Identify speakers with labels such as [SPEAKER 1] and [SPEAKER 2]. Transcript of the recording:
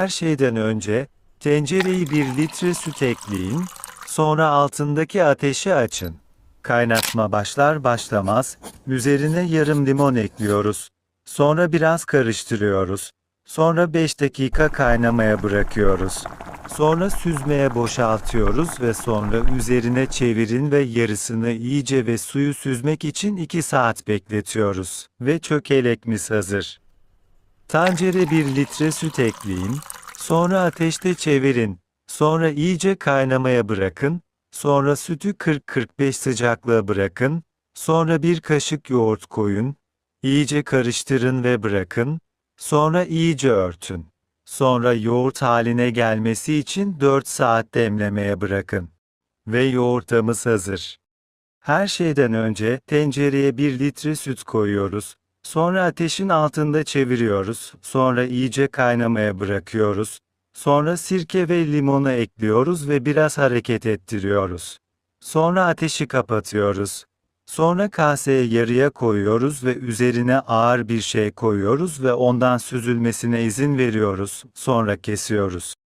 [SPEAKER 1] Her şeyden önce, tencereyi 1 litre süt ekleyin, sonra altındaki ateşi açın. Kaynatma başlar başlamaz, üzerine yarım limon ekliyoruz. Sonra biraz karıştırıyoruz. Sonra 5 dakika kaynamaya bırakıyoruz. Sonra süzmeye boşaltıyoruz ve sonra üzerine çevirin ve yarısını iyice ve suyu süzmek için 2 saat bekletiyoruz. Ve çökelekimiz hazır. Tencere 1 litre süt ekleyin, sonra ateşte çevirin, sonra iyice kaynamaya bırakın, sonra sütü 40-45 sıcaklığa bırakın, sonra bir kaşık yoğurt koyun, iyice karıştırın ve bırakın, sonra iyice örtün. Sonra yoğurt haline gelmesi için 4 saat demlemeye bırakın. Ve yoğurtamız hazır. Her şeyden önce tencereye 1 litre süt koyuyoruz. Sonra ateşin altında çeviriyoruz. Sonra iyice kaynamaya bırakıyoruz. Sonra sirke ve limonu ekliyoruz ve biraz hareket ettiriyoruz. Sonra ateşi kapatıyoruz. Sonra kaseye yarıya koyuyoruz ve üzerine ağır bir şey koyuyoruz ve ondan süzülmesine izin veriyoruz. Sonra kesiyoruz.